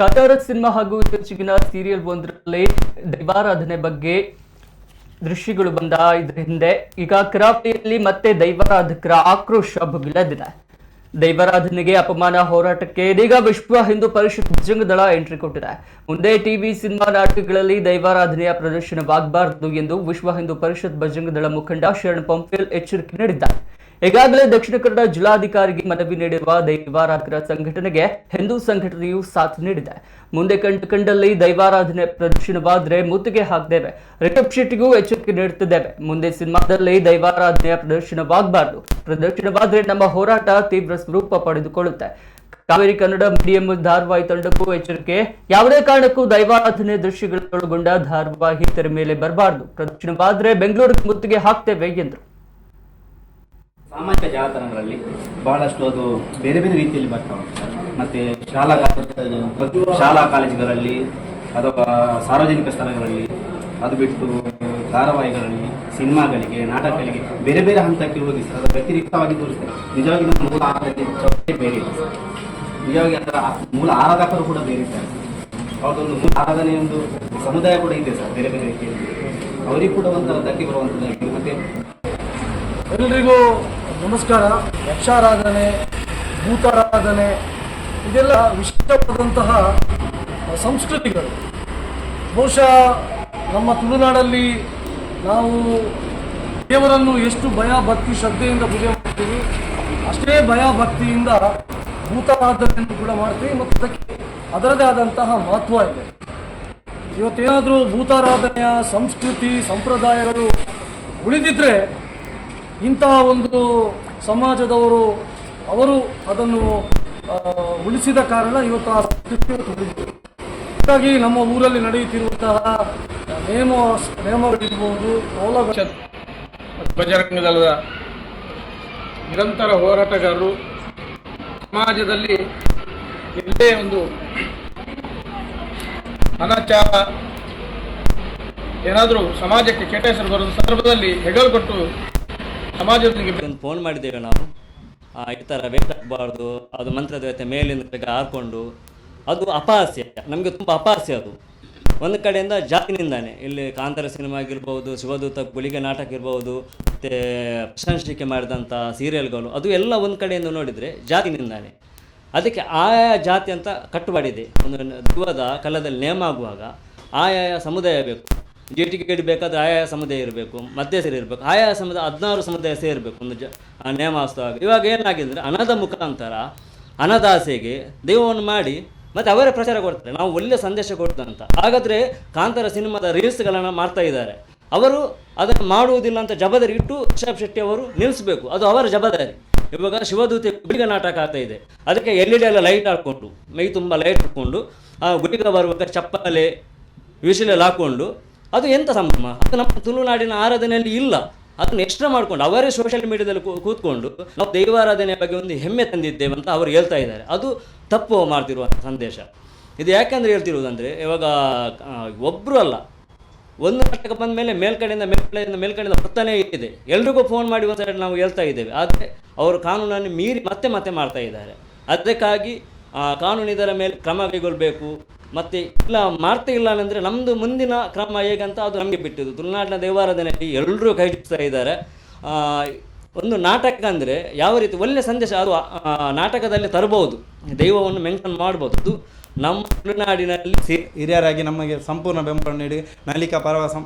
Kannada cinema ಹಾಗೂ ಇತ್ತೀಚೆಗಿನ serial ಒಂದರಲ್ಲಿ ದೈವಾರಾಧನೆ ಬಗ್ಗೆ ದೃಶ್ಯಗಳು ಬಂದ ಇದ್ರ ಹಿಂದೆ, ಈಗ ಕ್ರಾಫ್ಟಿಯಲ್ಲಿ ಮತ್ತೆ ದೈವಾರಾಧಕರ ಆಕ್ರೋಶ ಭುಗಿಲೆದ್ದಿದೆ ದೈವಾರಾಧನೆಗೆ ಅಪಮಾನ ಹೋರಾಟಕ್ಕೆ ಇದೀಗ ವಿಶ್ವ ಹಿಂದೂ ಪರಿಷತ್ ಭುಜಂಗದಳ ಎಂಟ್ರಿ ಕೊಟ್ಟಿದೆ. ಮುಂದೆ ಟಿವಿ ಸಿನಿಮಾ ನಾಟಕಗಳಲ್ಲಿ ದೈವಾರಾಧನೆಯ ಪ್ರದರ್ಶನವಾಗಬಾರದು ಎಂದು ವಿಶ್ವ ಹಿಂದೂ ಪರಿಷತ್ ಭಜಂಗದಳ ಮುಖಂಡ ಶರಣ್ ಪಂಪೇಲ್ ಎಚ್ಚರಿಕೆ ನೀಡಿದ್ದಾರೆ. ಈಗಾಗಲೇ ದಕ್ಷಿಣ ಕನ್ನಡ ಜಿಲ್ಲಾಧಿಕಾರಿಗೆ ಮನವಿ ನೀಡಿರುವ ದೈವಾರಾಧಕರ ಸಂಘಟನೆಗೆ ಹಿಂದೂ ಸಂಘಟನೆಯು ಸಾಥ್ ನೀಡಿದೆ. ಮುಂದೆ ಕಂಡು ಕಂಡಲ್ಲಿ ದೈವಾರಾಧನೆ ಪ್ರದರ್ಶನವಾದರೆ ಮುತ್ತಿಗೆ ಹಾಕ್ತೇವೆ ರಿಷಬ್ ಎಚ್ಚರಿಕೆ ನೀಡುತ್ತಿದ್ದೇವೆ. ಮುಂದೆ ಸಿನಿಮಾದಲ್ಲಿ ದೈವಾರಾಧನೆಯ ಪ್ರದರ್ಶನವಾಗಬಾರದು. ಪ್ರದರ್ಶನವಾದರೆ ನಮ್ಮ ಹೋರಾಟ ತೀವ್ರ ಸ್ವರೂಪ ಪಡೆದುಕೊಳ್ಳುತ್ತೆ. ಕಾವೇರಿ ಕನ್ನಡ ಮೀಡಿಯಂ ಧಾರವಾಹಿ ತಂಡಕ್ಕೂ ಎಚ್ಚರಿಕೆ. ಯಾವುದೇ ಕಾರಣಕ್ಕೂ ದೈವಾರಾಧನೆ ದೃಶ್ಯಗಳನ್ನೊಳಗೊಂಡ ಧಾರವಾಹಿ ತೆರೆ ಮೇಲೆ ಬರಬಾರದು. ಪ್ರದರ್ಶನವಾದರೆ ಬೆಂಗಳೂರಿಗೆ ಮುತ್ತಿಗೆ ಹಾಕ್ತೇವೆ, ಎಂದರು. ಸಾಮಾಜಿಕ ಜಾಲತಾಣಗಳಲ್ಲಿ ಬಹಳಷ್ಟು ಅದು ಬೇರೆ ಬೇರೆ ರೀತಿಯಲ್ಲಿ ಬರ್ತಾ ಉಂಟು ಮತ್ತೆ ಶಾಲಾ ಶಾಲಾ ಕಾಲೇಜುಗಳಲ್ಲಿ ಅಥವಾ ಸಾರ್ವಜನಿಕ ಸ್ಥಳಗಳಲ್ಲಿ, ಅದು ಬಿಟ್ಟು ಧಾರಾವಾಹಿಗಳಲ್ಲಿ, ಸಿನಿಮಾಗಳಿಗೆ, ನಾಟಕಗಳಿಗೆ ಬೇರೆ ಬೇರೆ ಹಂತಕ್ಕೆ ಹೋಗಿ ಅದು ವ್ಯತಿರಿಕ್ತವಾಗಿ ತೋರಿಸ್ತಾರೆ. ನಿಜವಾಗಿ ನಮ್ಮ ಮೂಲ ಆರಾಧನೆ ಬೇರೆ ನಿಜವಾಗಿ ಅದರ ಮೂಲ ಆರಾಧಕರು ಕೂಡ ಬೇರೆ ಇದ್ದಾರೆ. ಅವರದೊಂದು ಮೂಲ ಆರಾಧನೆ ಒಂದು ಸಮುದಾಯ ಕೂಡ ಇದೆ ಸರ್, ಬೇರೆ ಬೇರೆ ರೀತಿಯಲ್ಲಿ. ಅವರಿಗೂ ಕೂಡ ಒಂಥರ ಧಕ್ಕೆ ಬರುವಂಥದ್ದಾಗಿ ಮತ್ತೆ ಎಲ್ರಿಗೂ ನಮಸ್ಕಾರ. ಯಕ್ಷಾರಾಧನೆ, ಭೂತಾರಾಧನೆ, ಇದೆಲ್ಲ ವಿಶಿಷ್ಟವಾದಂತಹ ಸಂಸ್ಕೃತಿಗಳು. ಬಹುಶಃ ನಮ್ಮ ತುಳುನಾಡಲ್ಲಿ ನಾವು ದೇವರನ್ನು ಎಷ್ಟು ಭಯ, ಭಕ್ತಿ, ಶ್ರದ್ಧೆಯಿಂದ ಪೂಜೆ ಮಾಡ್ತೀವಿ, ಅಷ್ಟೇ ಭಯ, ಭಕ್ತಿಯಿಂದ ಭೂತಾರಾಧನೆಯನ್ನು ಕೂಡ ಮಾಡ್ತೀವಿ ಮತ್ತು ಅದಕ್ಕೆ ಅದರದೇ ಆದಂತಹ ಮಹತ್ವ ಇದೆ. ಇವತ್ತೇನಾದರೂ ಭೂತಾರಾಧನೆಯ ಸಂಸ್ಕೃತಿ, ಸಂಪ್ರದಾಯಗಳು ಉಳಿದಿದ್ರೆ ಇಂತಹ ಒಂದು ಸಮಾಜದವರು, ಅವರು ಅದನ್ನು ಉಳಿಸಿದ ಕಾರಣ ಇವತ್ತು ಆ ಇವತ್ತು ಹಾಗಾಗಿ ನಮ್ಮ ಊರಲ್ಲಿ ನಡೆಯುತ್ತಿರುವಂತಹ ನೇಮ ನೇಮಗಳಿರ್ಬೋದು ಸೌಲಭ್ಯ ನಿರಂತರ ಹೋರಾಟಗಾರರು ಸಮಾಜದಲ್ಲಿ ಎಲ್ಲೇ ಒಂದು ಅನಾಚಾರ, ಏನಾದರೂ ಸಮಾಜಕ್ಕೆ ಕೆಟ್ಟ ಹೆಸರು ಬರುವ ಸಂದರ್ಭದಲ್ಲಿ ಹೆಗಲು ಒಂದು ಫೋನ್ ಮಾಡಿದ್ದೇವೆ ನಾವು. ಈ ಥರ ಬೇಕಾಗಬಾರ್ದು ಅದು ಮಂತ್ರದೇವತೆ ಮೇಲಿಂದ ಬೇಗ ಹಾಕೊಂಡು. ಅದು ಅಪಹಾಸ್ಯ. ನಮಗೆ ತುಂಬ ಅಪಹಾಸ್ಯ ಅದು. ಒಂದು ಕಡೆಯಿಂದ ಜಾತಿನಿಂದಾನೆ. ಇಲ್ಲಿ ಕಾಂತಾರ ಸಿನಿಮಾ ಆಗಿರ್ಬೋದು, ಶಿವದೂತ ಗುಳಿಗೆ ನಾಟಕ ಇರ್ಬೋದು, ಮತ್ತು ಪ್ರಶಂಸಿಕೆ ಮಾಡಿದಂಥ ಸೀರಿಯಲ್ಗಳು ಅದು ಎಲ್ಲ ಒಂದು ಕಡೆಯಿಂದ ನೋಡಿದರೆ ಜಾತಿನಿಂದಾನೆ. ಅದಕ್ಕೆ ಆಯಾ ಜಾತಿ ಅಂತ ಕಟ್ಟುಪಾಡಿದೆ ಒಂದು ದ್ವದ ಕಲದಲ್ಲಿ ನೇಮ ಆಗುವಾಗ ಆಯಾ ಸಮುದಾಯ ಬೇಕು. ಜೇಟಿಗೆ ಗೇಟ್ ಬೇಕಾದರೆ ಆಯಾ ಸಮುದಾಯ ಇರಬೇಕು ಮಧ್ಯ ಸೇರಿ ಇರಬೇಕು. ಆಯಾ ಸಮುದಾಯ, ಹದಿನಾರು ಸಮುದಾಯ ಸೇರಬೇಕು ಒಂದು ಜ ನೇಮಾಸ್ತವಾಗ. ಇವಾಗ ಏನಾಗಿದೆ ಅಂದರೆ ಹಣದ ಮುಖಾಂತರ ಹಣದಾಸೆಗೆ ದೈವವನ್ನು ಮಾಡಿ ಮತ್ತು ಅವರೇ ಪ್ರಚಾರ ಕೊಡ್ತಾರೆ. ನಾವು ಒಳ್ಳೆಯ ಸಂದೇಶ ಕೊಡ್ತಂತ. ಹಾಗಾದರೆ ಕಾಂತಾರ ಸಿನಿಮಾದ ರೀಲ್ಸ್ಗಳನ್ನು ಮಾಡ್ತಾ ಇದ್ದಾರೆ. ಅವರು ಅದನ್ನು ಮಾಡುವುದಿಲ್ಲ ಅಂತ ಜವಾಬ್ದಾರಿ ಇಟ್ಟು ರಿಷಬ್ ಶೆಟ್ಟಿ ಅವರು ನಿಲ್ಲಿಸಬೇಕು ಅದು ಅವರ ಜಬದಾರಿ. ಇವಾಗ ಶಿವದೂತೆ ಗುಡಿಗ ನಾಟಕ ಆಗ್ತಾ ಇದೆ. ಅದಕ್ಕೆ ಎಲ್ ಇ ಡಿ ಎಲ್ಲ ಲೈಟ್ ಹಾಕ್ಕೊಂಡು ಮೈ ತುಂಬ ಲೈಟ್ ಹಾಕ್ಕೊಂಡು ಆ ಗುಡಿಗ ಬರುವಾಗ ಚಪ್ಪಲೆ ವಿಷಲೆಲ್ಲ ಹಾಕ್ಕೊಂಡು ಅದು ಎಂತ ಸಂಭ್ರಮ? ಅದು ನಮ್ಮ ತುಳುನಾಡಿನ ಆರಾಧನೆಯಲ್ಲಿ ಇಲ್ಲ. ಅದನ್ನು ಎಕ್ಸ್ಟ್ರಾ ಮಾಡ್ಕೊಂಡು ಅವರೇ ಸೋಷಿಯಲ್ ಮೀಡಿಯಾದಲ್ಲಿ ಕೂತ್ಕೊಂಡು ನಾವು ದೈವಾರಾಧನೆಯ ಬಗ್ಗೆ ಒಂದು ಹೆಮ್ಮೆ ತಂದಿದ್ದೇವೆ ಅಂತ ಅವರು ಹೇಳ್ತಾ ಇದ್ದಾರೆ. ಅದು ತಪ್ಪು ಮಾಡ್ತಿರುವ ಸಂದೇಶ. ಇದು ಯಾಕೆಂದ್ರೆ ಹೇಳ್ತಿರುವುದಂದ್ರೆ, ಇವಾಗ ಒಬ್ರು ಅಲ್ಲ. ಒಂದು ಕಟ್ಟಕ್ಕೆ ಬಂದ ಮೇಲೆ ಮೇಲ್ಕಡೆಯಿಂದ ಮೇಲ್ಕಡೆಯಿಂದ ಮೇಲ್ಕಡೆಯಿಂದ ಬರ್ತಾನೆ ಇದೆ. ಎಲ್ರಿಗೂ ಫೋನ್ ಮಾಡಿ ಒಂದು ಸೈಡ್ ನಾವು ಹೇಳ್ತಾ ಇದ್ದೇವೆ. ಆದರೆ ಅವರು ಕಾನೂನನ್ನು ಮೀರಿ ಮತ್ತೆ ಮತ್ತೆ ಮಾಡ್ತಾ ಇದ್ದಾರೆ. ಅದಕ್ಕಾಗಿ ಕಾನೂನು ಇದರ ಮೇಲೆ ಕ್ರಮ ಕೈಗೊಳ್ಳಬೇಕು ಮತ್ತು ಇಲ್ಲ ಮಾಡ್ತಾ ಇಲ್ಲ ಅಂದರೆ ನಮ್ಮದು ಮುಂದಿನ ಕ್ರಮ ಹೇಗಂತ ಅದು ನಮಗೆ ಬಿಟ್ಟಿದ್ದು. ತುಳುನಾಡಿನ ದೇವಾರಾಧನೆಯಲ್ಲಿ ಎಲ್ಲರೂ ಕೈ ಹಿಡಿಸ್ತಾ ಇದ್ದಾರೆ. ಒಂದು ನಾಟಕ ಅಂದರೆ ಯಾವ ರೀತಿ ಒಳ್ಳೆಯ ಸಂದೇಶ ಅದು ನಾಟಕದಲ್ಲಿ ತರಬಹುದು ದೈವವನ್ನು ಮೆನ್ಷನ್ ಮಾಡ್ಬೋದು. ಅದು ನಮ್ಮ ತುಳುನಾಡಿನಲ್ಲಿ ಹಿರಿಯರಾಗಿ ನಮಗೆ ಸಂಪೂರ್ಣ ಬೆಂಬಲ ನೀಡಿ, ನಲಿಕಾ ಪರವ ಸಂ